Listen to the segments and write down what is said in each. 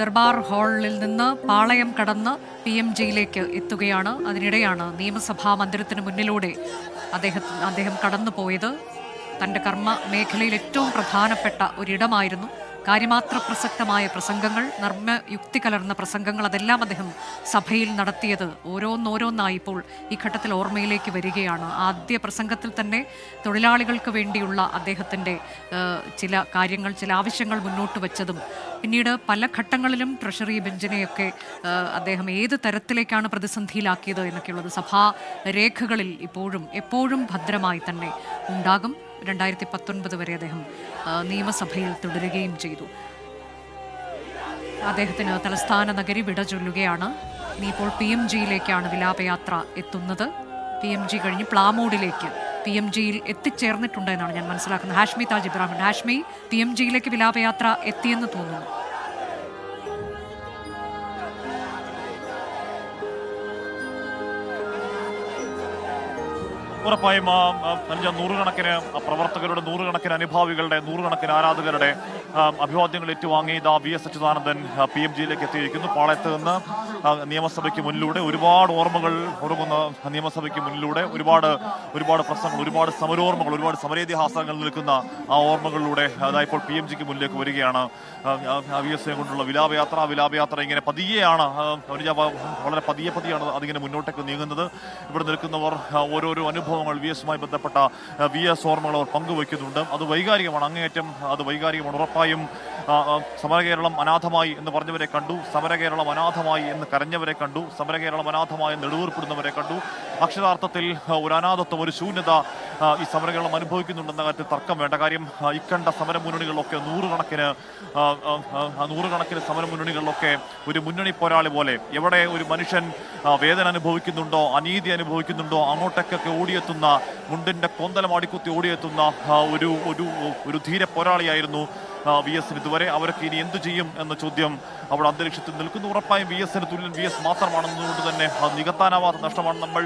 ദർബാർ ഹാളിൽ നിന്ന് പാളയം കടന്ന് പി എം ജിയിലേക്ക് എത്തുകയാണ്. അതിനിടെയാണ് നിയമസഭാ മന്ദിരത്തിന് മുന്നിലൂടെ അദ്ദേഹം അദ്ദേഹം കടന്നുപോയത്. തന്റെ കർമ്മ മേഖലയിൽ ഏറ്റവും പ്രധാനപ്പെട്ട ഒരിടമായിരുന്നു. കാര്യമാത്ര പ്രസക്തമായ പ്രസംഗങ്ങൾ നർമ്മയുക്തി കലർന്ന പ്രസംഗങ്ങൾ അതെല്ലാം അദ്ദേഹം സഭയിൽ നടത്തിയത് ഓരോന്നോരോന്നായി ഇപ്പോൾ ഈ ഘട്ടത്തിൽ ഓർമ്മയിലേക്ക് വരികയാണ്. ആദ്യ പ്രസംഗത്തിൽ തന്നെ തൊഴിലാളികൾക്ക് വേണ്ടിയുള്ള അദ്ദേഹത്തിന്റെ ചില കാര്യങ്ങൾ ചില ആവശ്യങ്ങൾ മുന്നോട്ട് വച്ചതും പിന്നീട് പല ഘട്ടങ്ങളിലും ട്രഷറി ബെഞ്ചിനെയൊക്കെ അദ്ദേഹം ഏത് തരത്തിലേക്കാണ് പ്രതിസന്ധിയിലാക്കിയത് എന്നൊക്കെയുള്ളത് സഭാ രേഖകളിൽ ഇപ്പോഴും എപ്പോഴും ഭദ്രമായി തന്നെ ഉണ്ടാകും. രണ്ടായിരത്തി പത്തൊൻപത് വരെ അദ്ദേഹം നിയമസഭയിൽ തുടരുകയും ചെയ്തു. അദ്ദേഹത്തിന് തലസ്ഥാന നഗരി വിട ചൊല്ലുകയാണ്. ഇനിയിപ്പോൾ പി എം ജിയിലേക്കാണ് വിലാപയാത്ര എത്തുന്നത്. പി എം ജി കഴിഞ്ഞ് പ്ലാമോഡിലേക്ക് പി എം ജിയിൽ എത്തിച്ചേർന്നിട്ടുണ്ട് എന്നാണ് ഞാൻ മനസ്സിലാക്കുന്നത്. ഹാഷ്മി താജ് ഇബ്രാഹിം. ഹാഷ്മി പി എം ജിയിലേക്ക് വിലാപയാത്ര എത്തിയെന്ന് തോന്നുന്നു. ഉറപ്പായും അനുജ നൂറുകണക്കിന് പ്രവർത്തകരുടെ നൂറുകണക്കിന് അനുഭാവികളുടെ നൂറുകണക്കിന് ആരാധകരുടെ അഭിവാദ്യങ്ങൾ ഏറ്റുവാങ്ങി ഇതാ V S Achuthanandan P M ജിയിലേക്ക് എത്തിയിരിക്കുന്നു. പാളയത്ത് നിന്ന് നിയമസഭയ്ക്ക് മുന്നിലൂടെ ഒരുപാട് ഓർമ്മകൾ ഉറങ്ങുന്ന നിയമസഭയ്ക്ക് മുന്നിലൂടെ ഒരുപാട് ഒരുപാട് പ്രശ്നങ്ങൾ ഒരുപാട് സമരോർമ്മകൾ ഒരുപാട് സമരേതിഹാസങ്ങൾ നിൽക്കുന്ന ആ ഓർമ്മകളിലൂടെ അതായത് ഇപ്പോൾ പി എം ജിക്ക് മുന്നിലേക്ക് വരികയാണ്. വി എസ് കൊണ്ടുള്ള വിലാപയാത്ര വിലാപയാത്ര ഇങ്ങനെ പതിയെയാണ് വളരെ പതിയെ പതിയാണ് അതിങ്ങനെ മുന്നോട്ടേക്ക് നീങ്ങുന്നത്. ഇവിടെ നിൽക്കുന്നവർ ഓരോരോ ഓരോരോ അനുഭവങ്ങൾ വി എസുമായി ബന്ധപ്പെട്ട വി എസ് ഓർമ്മകൾ അവർ പങ്കുവയ്ക്കുന്നുണ്ട്. അത് വൈകാരികമാണ്. അങ്ങേയറ്റം അത് വൈകാരികമാണ്. ഉറപ്പായും സമരകേരളം അനാഥമായി എന്ന് പറഞ്ഞവരെ കണ്ടു സമരകേരളം അനാഥമായി എന്ന് കരഞ്ഞവരെ കണ്ടു സമരകേരളം അനാഥമായി നെടുവേർപ്പെടുന്നവരെ കണ്ടു. അക്ഷരാർത്ഥത്തിൽ ഒരു അനാഥത്വം ഒരു ശൂന്യത ഈ സമരകേരളം അനുഭവിക്കുന്നുണ്ടെന്ന കാര്യത്തിൽ തർക്കം വേണ്ട. കാര്യം ഇക്കണ്ട സമര മുന്നണികളിലൊക്കെ നൂറുകണക്കിന് നൂറുകണക്കിന് സമര മുന്നണികളിലൊക്കെ ഒരു മുന്നണി പോരാളി പോലെ എവിടെ ഒരു മനുഷ്യൻ വേദന അനുഭവിക്കുന്നുണ്ടോ അനീതി അനുഭവിക്കുന്നുണ്ടോ അങ്ങോട്ടേക്കൊക്കെ ഓടിയെത്തുന്ന മുണ്ടിന്റെ കൊന്തലമാടിക്കുത്തി ഓടിയെത്തുന്ന ഒരു ഒരു ഒരു ധീര പോരാളിയായിരുന്നു വി എസിന് ഇതുവരെ അവരൊക്കെ ഇനി എന്തു ചെയ്യും എന്ന ചോദ്യം അവിടെ അന്തരീക്ഷത്തിൽ നിൽക്കുന്നു. ഉറപ്പായും വി എസിന് തുല്യൻ വി എസ് മാത്രമാണെന്നതുകൊണ്ട് തന്നെ അത് നികത്താനാവാത്ത നഷ്ടമാണ് നമ്മൾ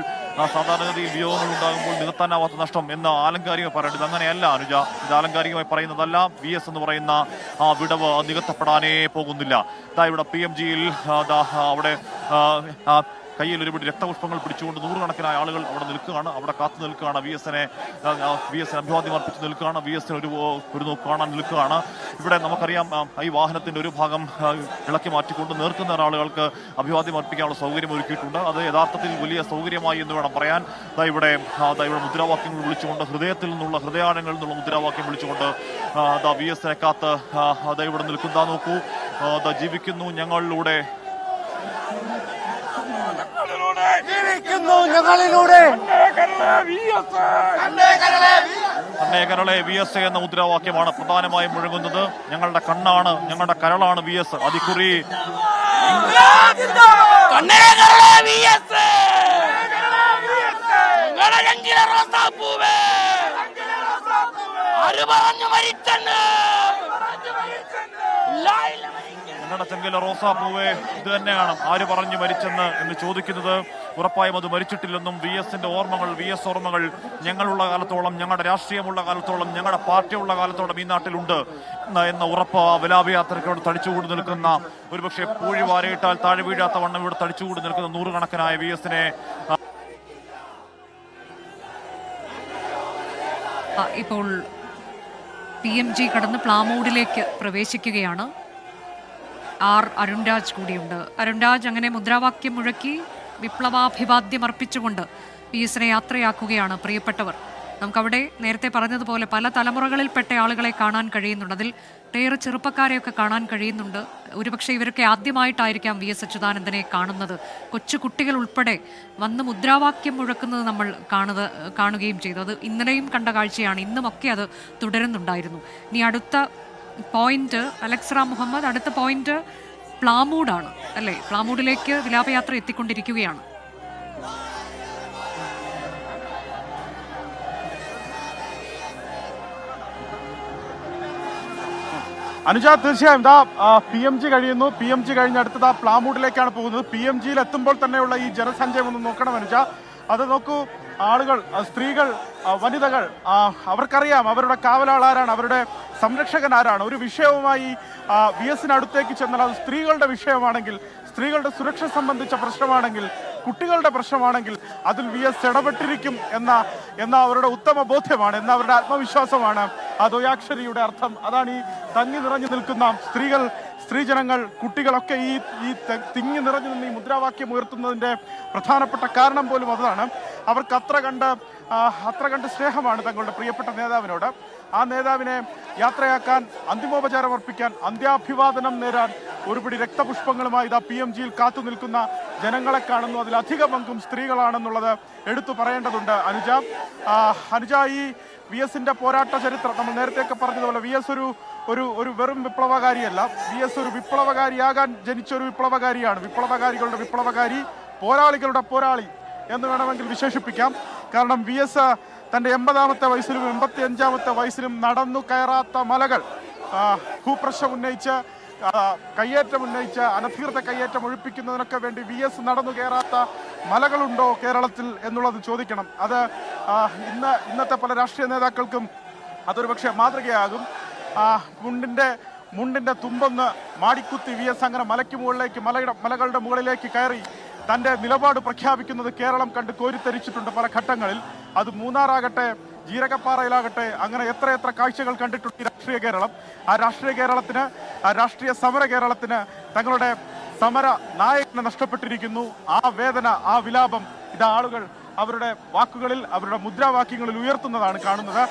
സാധാരണഗതിയിൽ വിയോഗങ്ങൾ ഉണ്ടാകുമ്പോൾ നികത്താനാവാത്ത നഷ്ടം എന്ന് ആലങ്കാരികമായി പറയേണ്ടത് അങ്ങനെയല്ല അനുജ. ഇത് ആലങ്കാരികമായി പറയുന്നതല്ല വി എസ് എന്ന് പറയുന്ന ആ വിടവ് നികത്തപ്പെടാനേ പോകുന്നില്ല. ഇതാ ഇവിടെ പി എം ജിയിൽ അവിടെ കയ്യിൽ ഒരുപാട് രക്തപുഷ്പങ്ങൾ പിടിച്ചുകൊണ്ട് നൂറുകണക്കിനായ ആളുകൾ അവിടെ നിൽക്കുകയാണ്. അവിടെ കാത്തു നിൽക്കുകയാണ്. വി എസിനെ വി എസിന് അഭിവാദ്യം അർപ്പിച്ച് നിൽക്കുകയാണ്. വി എസിന് ഒരു ഒരു കാണാൻ നിൽക്കുകയാണ്. ഇവിടെ നമുക്കറിയാം ഈ വാഹനത്തിന്റെ ഒരു ഭാഗം ഇളക്കി മാറ്റിക്കൊണ്ട് നേർക്കുന്ന ആളുകൾക്ക് അഭിവാദ്യം അർപ്പിക്കാനുള്ള സൗകര്യം ഒരുക്കിയിട്ടുണ്ട്. അത് യഥാർത്ഥത്തിൽ വലിയ സൗകര്യമായി എന്ന് വേണം പറയാൻ. ദാ ഇവിടെ ഇവിടെ മുദ്രാവാക്യങ്ങൾ വിളിച്ചുകൊണ്ട് ഹൃദയത്തിൽ നിന്നുള്ള ഹൃദയാനങ്ങളിൽ നിന്നുള്ള മുദ്രാവാക്യം വിളിച്ചുകൊണ്ട് ദാ വി എസിനെ കാത്ത് ആ, ഇവിടെ നിൽക്കുന്ന. നോക്കൂ ദാ ജീവിക്കുന്നു ഞങ്ങളിലൂടെ ജീവിക്കുന്നു ഞങ്ങളിലൂടെ അന്നേ കരളെ വി എസ് എന്ന മുദ്രാവാക്യമാണ് പ്രധാനമായും മുഴങ്ങുന്നത്. ഞങ്ങളുടെ കണ്ണാണ് ഞങ്ങളുടെ കരളാണ് വി എസ് അതിക്കുറി പറഞ്ഞു മരിച്ചെന്ന്. മരിക്കുന്നു. ഞങ്ങളുടെ ചെങ്കില ഇത് തന്നെയാണ് ആര് പറഞ്ഞു മരിച്ചെന്ന് എന്ന് ചോദിക്കുന്നത് ഉറപ്പായും അത് മരിച്ചിട്ടില്ലെന്നും വി എസിന്റെ ഓർമ്മകൾ വി എസ് ഓർമ്മകൾ ഞങ്ങളുള്ള കാലത്തോളം ഞങ്ങളുടെ രാഷ്ട്രീയമുള്ള കാലത്തോളം ഞങ്ങളുടെ പാർട്ടിയുള്ള കാലത്തോളം ഈ നാട്ടിലുണ്ട് എന്ന- ഉറപ്പ് ആ വിലാപയാത്രയ്ക്കോട് തടിച്ചുകൂടി നിൽക്കുന്ന ഒരുപക്ഷെ പൂഴി വാരയിട്ടാൽ താഴെ വീഴാത്ത വണ്ണം ഇവിടെ തടിച്ചുകൂടി നിൽക്കുന്ന നൂറുകണക്കിനായ വി എസിനെ ഇപ്പോൾ പി എം ജി കടന്ന് പ്ലാമൂഡിലേക്ക് പ്രവേശിക്കുകയാണ് ആർ അരുൺരാജ് കൂടിയുണ്ട്. അരുൺരാജ് അങ്ങനെ മുദ്രാവാക്യം മുഴക്കി വിപ്ലവാഭിവാദ്യം അർപ്പിച്ചുകൊണ്ട് പി എസിനെ യാത്രയാക്കുകയാണ് പ്രിയപ്പെട്ടവർ. നമുക്കവിടെ നേരത്തെ പറഞ്ഞതുപോലെ പല തലമുറകളിൽപ്പെട്ട ആളുകളെ കാണാൻ കഴിയുന്നുണ്ട്. അതിൽ ഒട്ടേറെ ചെറുപ്പക്കാരെയൊക്കെ കാണാൻ കഴിയുന്നുണ്ട്. ഒരുപക്ഷെ ഇവരൊക്കെ ആദ്യമായിട്ടായിരിക്കാം വി എസ് അച്യുതാനന്ദനെ കാണുന്നത്. കൊച്ചു കുട്ടികൾ ഉൾപ്പെടെ വന്ന് മുദ്രാവാക്യം മുഴക്കുന്നത് നമ്മൾ കാണുക കാണുകയും ചെയ്തു. അത് ഇന്നലെയും കണ്ട കാഴ്ചയാണ്. ഇന്നുമൊക്കെ അത് തുടരുന്നുണ്ടായിരുന്നു. ഇനി അടുത്ത പോയിന്റ് അലക്സ്ര മുഹമ്മദ്. അടുത്ത പോയിന്റ് പ്ലാമൂഡാണ്. അല്ലേ? പ്ലാമൂഡിലേക്ക് വിലാപയാത്ര എത്തിക്കൊണ്ടിരിക്കുകയാണ്. അനുജ തീർച്ചയായും ദാ പി എം ജി കഴിയുന്നു. പി എം ജി കഴിഞ്ഞ അടുത്തത് പ്ലാമൂഡിലേക്കാണ് പോകുന്നത്. പി എം ജിയിൽ എത്തുമ്പോൾ തന്നെയുള്ള ഈ ജനസഞ്ചയം ഒന്ന് നോക്കണം അനുജ. അത് നോക്കൂ. ആളുകൾ സ്ത്രീകൾ വനിതകൾ അവർക്കറിയാം അവരുടെ കാവലാൾ ആരാണ് അവരുടെ സംരക്ഷകൻ ആരാണ്. ഒരു വിഷയവുമായി വി എസിന് അടുത്തേക്ക് ചെന്നാൽ അത് സ്ത്രീകളുടെ വിഷയമാണെങ്കിൽ സ്ത്രീകളുടെ സുരക്ഷ സംബന്ധിച്ച പ്രശ്നമാണെങ്കിൽ കുട്ടികളുടെ പ്രശ്നമാണെങ്കിൽ അതിൽ വി എസ് ഇടപെട്ടിരിക്കും എന്ന എന്ന അവരുടെ ഉത്തമ ബോധ്യമാണ് എന്ന അവരുടെ ആത്മവിശ്വാസമാണ്. ആ ദ്വയാക്ഷരിയുടെ അർത്ഥം അതാണ് ഈ തങ്ങി നിറഞ്ഞു നിൽക്കുന്ന സ്ത്രീകൾ സ്ത്രീജനങ്ങൾ കുട്ടികളൊക്കെ ഈ ഈ തിങ്ങി നിറഞ്ഞു നിന്ന് ഈ മുദ്രാവാക്യം ഉയർത്തുന്നതിന്റെ പ്രധാനപ്പെട്ട കാരണം പോലും അതാണ്. അവർക്ക് അത്ര കണ്ട് അത്ര കണ്ട് സ്നേഹമാണ് തങ്ങളുടെ പ്രിയപ്പെട്ട നേതാവിനോട്. ആ നേതാവിനെ യാത്രയാക്കാൻ അന്തിമോപചാരം അർപ്പിക്കാൻ അന്ത്യാഭിവാദനം നേരാൻ ഒരുപിടി രക്തപുഷ്പങ്ങളുമായി ഇതാ പി എം ജിയിൽ കാത്തു നിൽക്കുന്ന ജനങ്ങളെ കാണുന്നു. അതിലധിക പങ്കും സ്ത്രീകളാണെന്നുള്ളത് എടുത്തു പറയേണ്ടതുണ്ട് അനുജ. അനുജ ഈ വി എസിന്റെ പോരാട്ട ചരിത്രം നമ്മൾ നേരത്തെയൊക്കെ പറഞ്ഞതുപോലെ വി എസ് ഒരു ഒരു ഒരു വെറും വിപ്ലവകാരിയല്ല. വി എസ് ഒരു വിപ്ലവകാരിയാകാൻ ജനിച്ച ഒരു വിപ്ലവകാരിയാണ്. വിപ്ലവകാരികളുടെ വിപ്ലവകാരി പോരാളികളുടെ പോരാളി. എന്ന് വേണമെങ്കിൽ വിശേഷിപ്പിക്കാം. കാരണം വി എസ് തന്റെ എൺപതാമത്തെ വയസ്സിലും എൺപത്തി അഞ്ചാമത്തെ വയസ്സിലും നടന്നു കയറാത്ത മലകൾ ഭൂപ്രശ്നം ഉന്നയിച്ച് കയ്യേറ്റം ഉന്നയിച്ച് അനധികൃത കയ്യേറ്റം ഒഴിപ്പിക്കുന്നതിനൊക്കെ വേണ്ടി വി എസ് നടന്നു കയറാത്ത മലകളുണ്ടോ കേരളത്തിൽ എന്നുള്ളത് ചോദിക്കണം. അത് ഇന്ന് ഇന്നത്തെ പല രാഷ്ട്രീയ നേതാക്കൾക്കും അതൊരു പക്ഷേ മാതൃകയാകും. മുണ്ടിന്റെ മുണ്ടിന്റെ തുമ്പൊന്ന് മാടിക്കുത്തി വി എസ് അങ്ങനെ മലയ്ക്ക് മുകളിലേക്ക് മലയുടെ മലകളുടെ മുകളിലേക്ക് കയറി. തന്റെ നിലപാട് പ്രഖ്യാപിക്കുന്നത് കേരളം കണ്ട് കോരിത്തരിച്ചിട്ടുണ്ട് പല ഘട്ടങ്ങളിൽ. അത് മൂന്നാറാകട്ടെ ജീരകപ്പാറയിലാകട്ടെ അങ്ങനെ എത്ര എത്ര കാഴ്ചകൾ കണ്ടിട്ടുണ്ട് രാഷ്ട്രീയ കേരളം. ആ രാഷ്ട്രീയ കേരളത്തിന് ആ രാഷ്ട്രീയ സമര കേരളത്തിന് തങ്ങളുടെ സമര നായകനെ നഷ്ടപ്പെട്ടിരിക്കുന്നു. ആ വേദന ആ വിലാപം ഇത് ആളുകൾ അവരുടെ വാക്കുകളിൽ അവരുടെ മുദ്രാവാക്യങ്ങളിൽ ഉയർത്തുന്നതാണ് കാണുന്നത്.